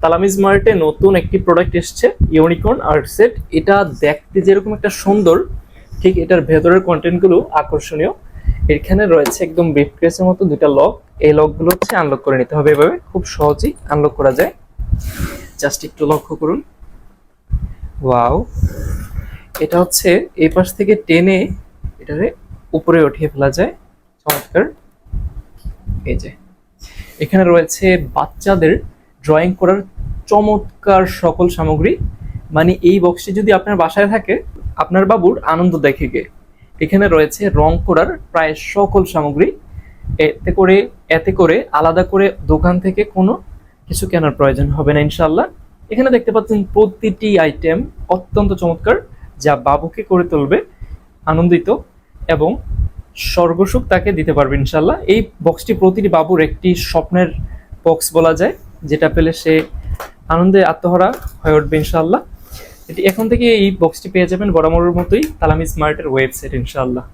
তালামিজ মার্টে নতুন একটি প্রোডাক্ট এসছে ইউনিকর্ন আর্ট সেট এটা দেখতে যেরকম একটা সুন্দর, ঠিক এটার ভেতরের কন্টেন্টগুলো আকর্ষণীয়। এখানে রয়েছে একদম ব্রিফ মতো দুটা লক এই লকগুলো হচ্ছে আনলক করে নিতে হবে এভাবে, খুব সহজেই আনলক করা যায়। জাস্ট একটু লক্ষ্য করুন। ওয়াও এটা হচ্ছে এই পাশ থেকে টেনে এটারে উপরে উঠিয়ে ফেলা যায়। চমৎকার। এই যে। এখানে রয়েছে বাচ্চাদের ড্রয়িং করার চমৎকার সকল সামগ্রী। মানে এই বক্সটি যদি আপনার বাসায় থাকে, আপনার বাবুর আনন্দ দেখে গে এখানে রয়েছে রং করার প্রায় সকল সামগ্রী। এতে করে এতে করে আলাদা করে দোকান থেকে কোনো কিছু কেনার প্রয়োজন হবে না ইনশাল্লাহ এখানে দেখতে পাচ্ছেন প্রতিটি আইটেম অত্যন্ত চমৎকার, যা বাবুকে করে তুলবে, আনন্দিত এবং স্বর্গসুখ তাকে দিতে পারবে ইনশাল্লাহ এই বক্সটি প্রতিটি বাবুর একটি স্বপ্নের বক্স বলা যায়। যেটা পেলে সে আনন্দে আত্মহরা হয়ে উঠবে ইনশাল্লাহ এটি এখন থেকে এই বক্সটি পেয়ে যাবেন বরাবরের মতোই তালামি স্মার্টের ওয়েবসাইট ইনশাল্লাহ